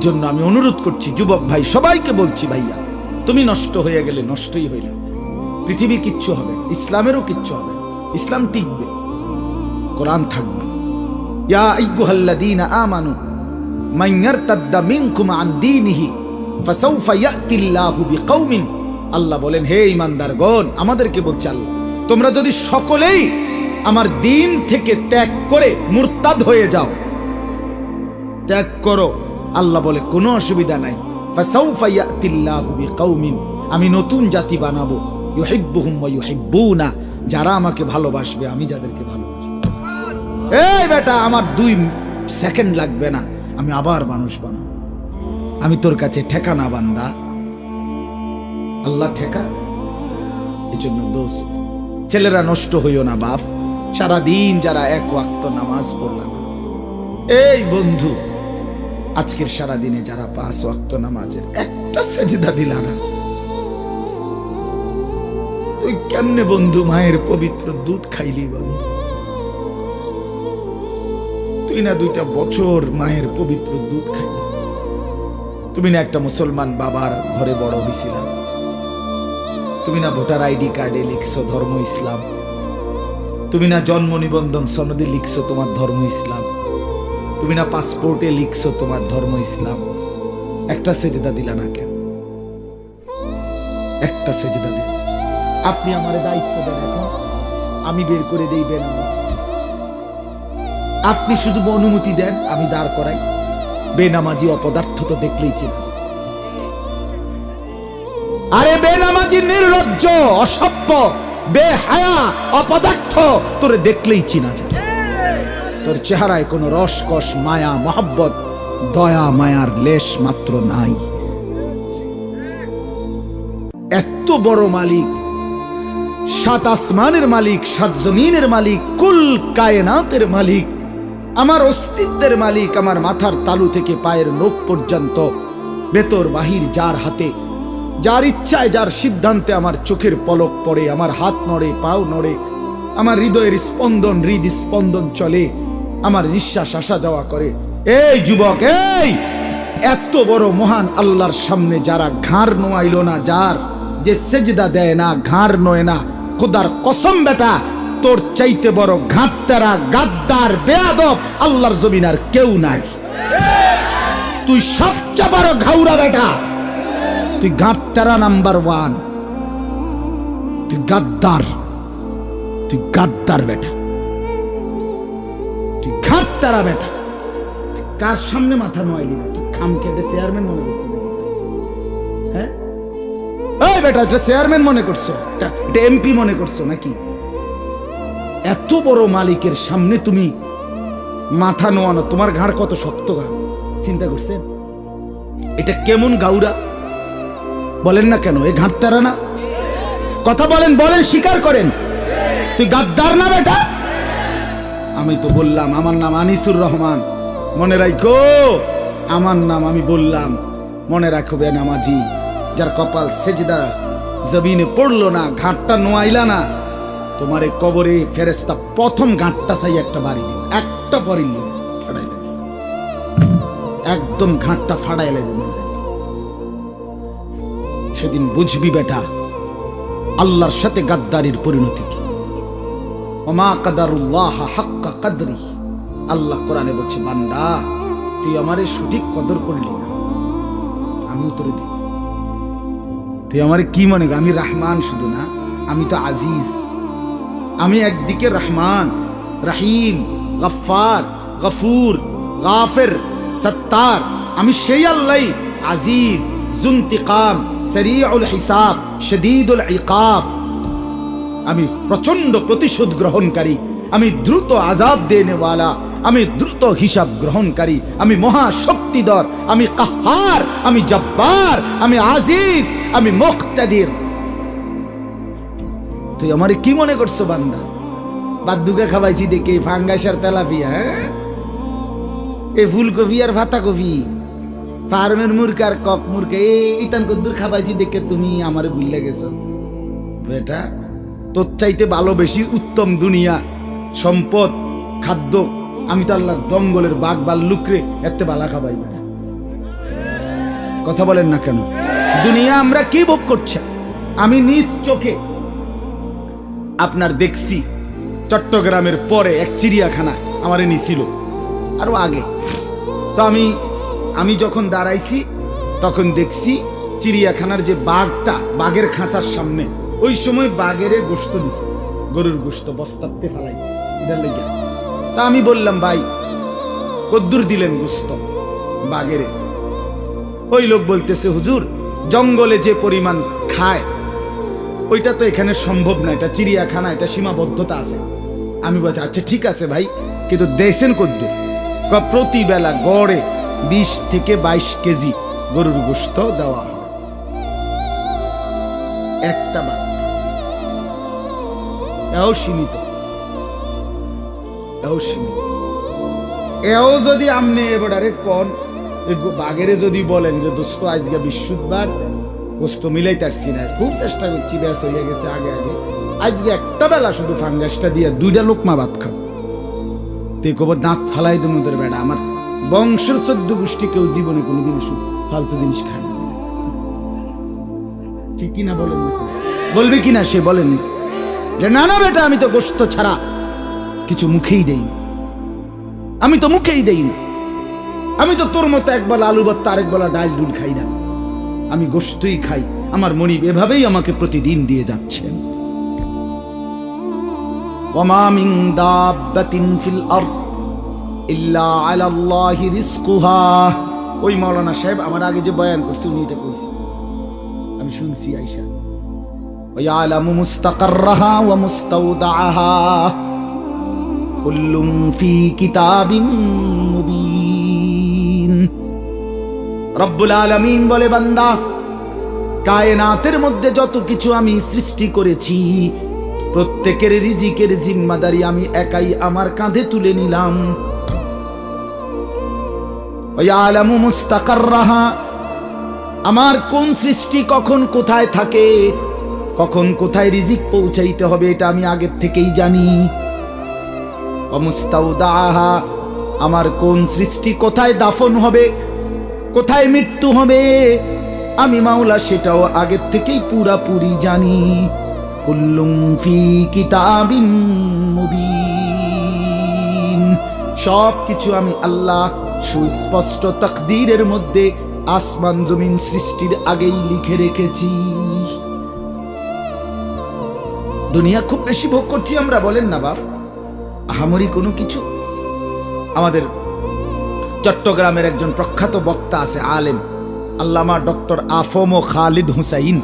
এজন্য আমি অনুরোধ করছি, যুবক ভাই, সবাইকে বলছি ভাইয়া, তুমি নষ্ট হয়ে গেলে নষ্টই হইলে। পৃথিবী কিচ্ছু হবে ইসলামেরও কিচ্ছু হবে ইসলাম টিকবে, কোরআন থাকবে। ইয়া আইয়ুহাল্লাযীনা আমানু, মান ইয়ারতাদ্দা মিনকুম আন দীনিহি, ফাসাউফা ইয়াতিল্লাহু বিকাউমিন আল্লাহ বলেন, হে ঈমানদারগণ আমাদেরকে বলছে আল্লাহ, তোমরা যদি সকলেই আমার দিন থেকে ত্যাগ করে মুরতাদ হয়ে যাও, ত্যাগ করো। আল্লাহ বলে, কোনো অসুবিধা নাই। আমি নতুন জাতি বানাবো। ইউহিব্বুহুম ওয়া ইউহিব্বুনা, যারা আমাকে ভালোবাসবে, আমি যাদেরকে ভালোবাসবো এই বেটা, আমার দুই সেকেন্ড লাগবে না, আমি আবার মানুষ বানাবো। আমি তোর কাছে ঠেকা না, বান্দা। আল্লাহ ঠেকা? এই জন্য দোস্ত, ছেলেরা নষ্ট হইও না, বাপ। সারাদিন যারা এক ওয়াক্ত নামাজ পড়লাম এই বন্ধু আজকের সারাদিনে যারা পাঁচ ওয়াক্ত নামাজের একটা সেজদা দিলা না, তুই কেমনে বন্ধু মায়ের পবিত্র দুধ খাইলি বন্ধু? তুই না দুইটা বছর মায়ের পবিত্র দুধ খাইলি? তুমি না একটা মুসলমান বাবার ঘরে বড় হয়েছিলাম তুমি না ভোটার আইডি কার্ডে লিখছো ধর্ম ইসলাম? তুমি না জন্ম নিবন্ধন সনদে লিখছো তোমার ধর্ম ইসলাম? তুমি না পাসপোর্টে লিখছো তোমার ধর্ম ইসলাম? একটা সেজদা দিলা না কেন? একটা সেজদা দিল। আপনি আমার দায়িত্ব দেন এখন। আমি বের করে দেই বেনামাজ আপনি শুধু অনুমতি দেন, আমি দাঁড় করাই। বেনামাজি অপদার্থ তো দেখলেই চিনা আরে বেনামাজি নির্লজ্জ, অসভ্য, বেহায়া, অপদার্থ তোরে দেখলেই চিনা যায়। তোর চেহারায় কোনো রসকস, মায়া, মহাব্বত, দয়া, মায়ার লেশ মাত্র নাই। এত বড় মালিক, সাত আসমানের মালিক, সাত জমিনের মালিক, কুল কায়নাতের মালিক, আমার অস্তিত্বের মালিক, আমার মাথার তালু থেকে পায়ের লোক পর্যন্ত বেতর বাহির যার হাতে, যার ইচ্ছায়, যার সিদ্ধান্তে আমার চোখের পলক পড়ে, আমার হাত নড়ে, পাও নড়ে, আমার হৃদয়ের স্পন্দন হৃদ স্পন্দন চলে। আমার নিঃশ্বাস আসা যাওয়া করে। এই যুবক, এই! এত বড় মহান আল্লাহর সামনে যারা ঘাড় নোয়াইল না, যার যে সেজদা দেয় না, ঘাড় নয় না, খোদার কসম বেটা, তোর চাইতে বড় ঘাটতারা, গাদ্দার, বেয়াদব আল্লাহর জমিন আর কেউ নাই। তুই সবচেয়ে বড় ঘাউরা বেটা। তুই গাদ্দারা নাম্বার ওয়ান। তুই গাদ্দার। তুই গাদ্দার বেটা। ঘাটতারা বেটা। কার সামনে মাথা নোয়াইলি? তুই খাম কেটে চেয়ারম্যান মনে হ্যাঁ? এই বেটা এটা চেয়ারম্যান মনে করছ? এটা এমপি মনে করছ নাকি? এত বড় মালিকের সামনে তুমি মাথা নোয়ানো, তোমার ঘাড় কত শক্ত ঘাড়? চিন্তা করছেন? এটা কেমন গাউরা? বলেন না কেন, এ ঘাট তারা না? কথা বলেন বলেন, স্বীকার করেন। তুই গাদ্দার না বেটা? আমি তো বললাম, আমার নাম আনিসুর রহমান। মনে রাখো আমার নাম আমি বললাম। মনে রাখো বে নামাজি, যার কপাল সেজদা, জমিনে পড়ল না, ঘাটটা নোয়াইলা না। তোমার এই কবরে ফেরেস্তা প্রথম ঘাটটা চাই একটা বাড়ি দিন একটা পরিল একদম ঘাটটা ফাড়াই লাগবে সেদিন বুঝবি বেটা, আল্লাহর সাথে গাদ্দারির পরিণতি। ওমা কাদারুল্লাহ কাদরি। আল্লাহ কোরআনে বলছে, বান্দা, তুই আমারে সঠিক কদর করলি না। দিই তুই আমারে কি মনে? আমি শুধু না, আমি তো আজিজ। আমি একদিকে রহমান, রাহিম গফার গফুর, গাফের, সত্তার। আমি সেই আল্লাহ আজিজ, জুন্তিকাম সরিউল হিসাব, শদীদুল ইকাব। আমি প্রচণ্ড প্রতিশোধ গ্রহণকারী, আমি দ্রুত আজাব দেনেওয়ালা, আমি দ্রুত হিসাব গ্রহণকারী, আমি মহাশক্তিধর, আমি কাহার, আমি জব্বার, আমি আজিজ, আমি মুক্তাদির। তুই আমারে কি মনে করছ বান্দা? বাদ্দুকে খাওয়াইছি দেখে ফাঙ্গাস আর তেলাপিয়া হ্যাঁ? এ ফুলকপি আর ভাতা কপি ফার্মের মুরগা আর কক মুরগা, এই ইতান কদ্দুর খাবাইছি দেখে তুমি আমার ভুলে গেছো। বেটা তোর চাইতে ভালো বেশি উত্তম দুনিয়া, সম্পদ, খাদ্য, আমি তো আল্লাহ জঙ্গলের বাঘ বাল্লুকরে এতে বালা খাবাই বেটা কথা বলেন না কেন? দুনিয়া আমরা কি ভোগ করছে? আমি নিজ চোখে আপনার দেখছি, চট্টগ্রামের পরে এক চিড়িয়াখানা আমার আমারে নিছিল, আরও আগে। তো আমি আমি যখন দাঁড়াইছি, তখন দেখছি চিড়িয়াখানার যে বাঘটা, বাঘের খাঁচার সামনে ওই সময় বাঘেরে গোস্ত দিছে, গরুর গোস্ত বস্তাতে ফেলাইছে এটার তা আমি বললাম, ভাই, কদ্দুর দিলেন গোস্ত বাঘেরে ওই লোক বলতেছে, হুজুর, জঙ্গলে যে পরিমাণ খায়, ওইটা তো এখানে সম্ভব না, এটা চিড়িয়াখানা, এটা সীমাবদ্ধতা আছে। আমি বলছি আচ্ছা ঠিক আছে ভাই, কিন্তু দেশেন কদ্দুর? প্রতিবেলা গড়ে বিশ থেকে বাইশ কেজি গরুর গোস্ত দেওয়া হয়। একটা বাঘ এও সীমিত। এও সীমিত। এও যদি আমনে এবারে কন বাঘেরে যদি বলেন যে, দোস্ত, আজকে বৃহস্পতিবার গোস্ত মিলাই তারছি না খুব চেষ্টা করছি ব্যাস হয়ে গেছে আগে আগে। আজকে একটা বেলা শুধু ফাঙ্গাসটা দিয়ে দুইটা লোকমা ভাত খাও। তুই কব দাঁত ফালাই তোমাদের বেড়া, আমার বংশের চোদ্দ গোষ্ঠী কেউ জীবনে কোনোদিন ফালতু জিনিস খায় না। ঠিক কিনা বলেন? বলবে কিনা সে বলেন না যে না না বেটা, আমি তো গোস্ত ছাড়া কিছু মুখেই দেই আমি তো মুখেই দেই না আমি তো তোর মতো একবেলা আলু ভর্তা, আরেক বেলা ডাল ডুল খাই না। আমি গোস্তই খাই। আমার মনিব এভাবেই আমাকে প্রতিদিন দিয়ে যাচ্ছেন। ওমা মিন দাব্বাতিন ফিল আরদ ইল্লা আলা আল্লাহি রিজকুহা। ওই মাওলানা সাহেব আমার আগে যে বয়ান করছে, উনি এটা কইছে। আমি শুনছি, আইসা। ويعلم مستقرها ومستودعها كل في كتاب মুবিন রব্বুল আলামিন বলে বান্দা কায়নাতের মধ্যে যত কিছু আমি সৃষ্টি করেছি প্রত্যেকের রিজিকের জিম্মাদারি আমি একাই আমার কাঁধে তুলে নিলাম ওয়ালামু মুস্তাকাররাহা আমার কোন সৃষ্টি কখন কোথায় থাকে কখন কোথায় রিজিক পৌঁছাইতে হবে এটা আমি আগের থেকেই জানি। আমার কোন সৃষ্টি কোথায় দাফন হবে, কোথায় মৃত্যু হবে, আমি মাওলা সেটাও আগের থেকেই পুরাপুরি জানি। কুল্লুম সব কিছু আমি আল্লাহ সুস্পষ্ট তকদিরের মধ্যে আসমান জমিন সৃষ্টির আগেই লিখে রেখেছি। দুনিয়া খুব বেশি ভোগ করছি আমরা, বলেন না বাপ। আহামরি কোনো কিছু? আমাদের চট্টগ্রামের একজন প্রখ্যাত বক্তা আছে, আলেম, আল্লামা ডক্টর আফম ও খালিদ হুসাইন।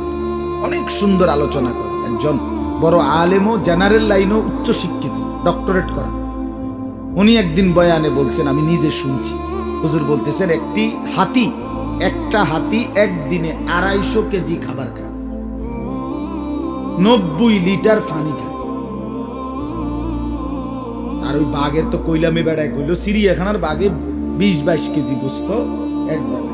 অনেক সুন্দর আলোচনা করে একজন বড় আলেমও জেনারেল লাইনও উচ্চ শিক্ষিত, ডক্টরেট করা। উনি একদিন বয়ানে বলছেন, আমি নিজে শুনছি। হুজুর বলতেছেন, একটি হাতি, একটা হাতি একদিনে আড়াইশো কেজি খাবার খায়। নব্বই লিটার পানি আর ওই বাঘের তো কইলামে বেড়ায় কইলো চিড়িয়াখানার বাঘে বিশ বাইশ কেজি গোস্ত একবারে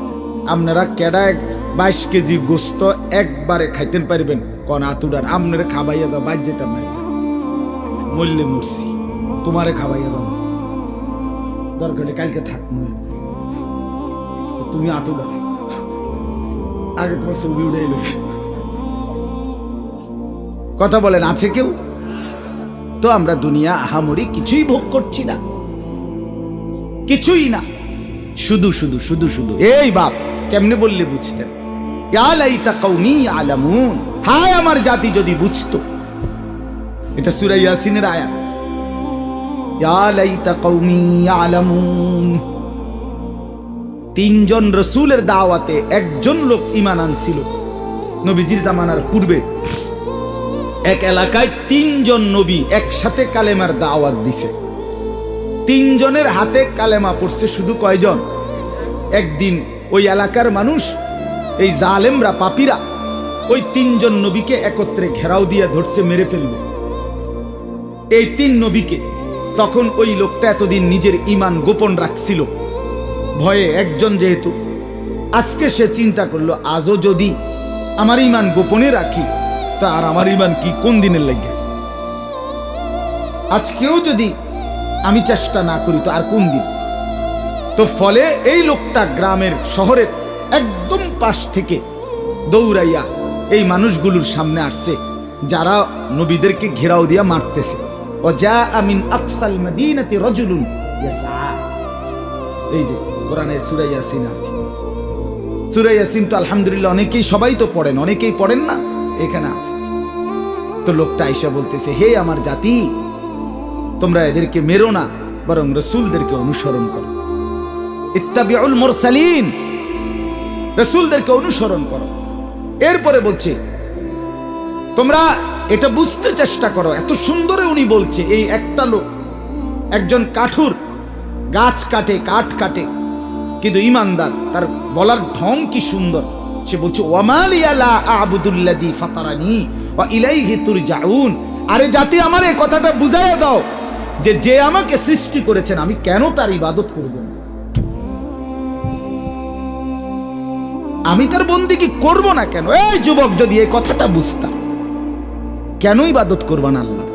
আপনারা কেডা বাইশ কেজি গোস্ত একবারে খাইতেন পারবেন? কন আতুরার, আপনারা খাবাইয়া যাও বাজ যেতাম না। যা। মরলে মরছি, তোমারে খাবাইয়া যাও। কালকে থাক তুমি আতুরা। আগে তোমার ছবি এলো কথা বলেন, আছে কেউ? তো আমরা দুনিয়া আহামরি কিছুই ভোগ করছি না। কিছুই না। শুধু শুধু শুধু শুধু। এই বাপ, কেমনে বললে বুঝতেন? আলামুন হায় আমার জাতি যদি বুঝতো। এটা সূরা ইয়াসিনের আয়াত। তিনজন রসুলের দাওয়াতে একজন লোক ইমান আনছিল। নবীজির জামানার পূর্বে। এক এলাকায় তিনজন নবী একসাথে কালেমার দাওয়াত দিছে। তিনজনের হাতে কালেমা পড়ছে শুধু কয়জন? একদিন ওই এলাকার মানুষ, এই জালেমরা, পাপিরা, ওই তিনজন নবীকে একত্রে ঘেরাও দিয়ে ধরছে, মেরে ফেলবে। এই তিন নবীকে তখন ওই লোকটা এতদিন নিজের ইমান গোপন রাখছিল। ভয়ে একজন যেহেতু, আজকে সে চিন্তা করল, আজও যদি আমার ইমান গোপনে রাখি তা আর আমার ইমান কি? কোন দিনের লাগে? আজকেও যদি আমি চেষ্টা না করি, তো আর কোন দিন? তো ফলে এই লোকটা গ্রামের শহরের একদম পাশ থেকে দৌড়াইয়া এই মানুষগুলোর সামনে আসছে, যারা নবীদেরকে ঘেরাও দিয়া মারতেছে। ও যা আমিন আকসাল মদিনাতি রজুলুন এই যে, কোরআনে সূরা ইয়াসিন আছে। সূরা ইয়াসিন তো আলহামদুলিল্লাহ অনেকেই সবাই তো পড়েন, অনেকেই পড়েন না? এখানে আছে। তো লোকটা আইসা বলতেছে, হে আমার জাতি, তোমরা এদেরকে মেরো না, বরং রসুলদেরকে অনুসরণ করো। ইত্তাবিউল মুরসালিন, রসুলদেরকে অনুসরণ করো। এরপরে বলছে, তোমরা এটা বুঝতে চেষ্টা করো, এত সুন্দরে উনি বলছে, এই একটা লোক, একজন কাঠুর, গাছ কাটে, কাঠ কাটে, কিন্তু ইমানদার, তার বলার ঢং কি সুন্দর। সে বলছে ওয়ামালিয়ালা আবুদুল্লাদি ফাতারানি ওয়া ইলাইহি তুরজাউন। আরে জাতি আমার এই কথাটা বুঝাইয়া দাও যে যে আমাকে সৃষ্টি করেছেন, আমি কেন তার ইবাদত করব? না আমি তার বন্দি কি করব না কেন? এই যুবক, যদি এই কথাটা বুঝতাম কেন ইবাদত করবা না আল্লাহ?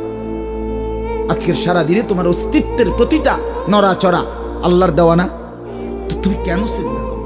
আজকের সারা দিনে তোমার অস্তিত্বের প্রতিটা নড়াচড়া আল্লাহর দেওয়া না। তো তুমি কেন সেজদা করো?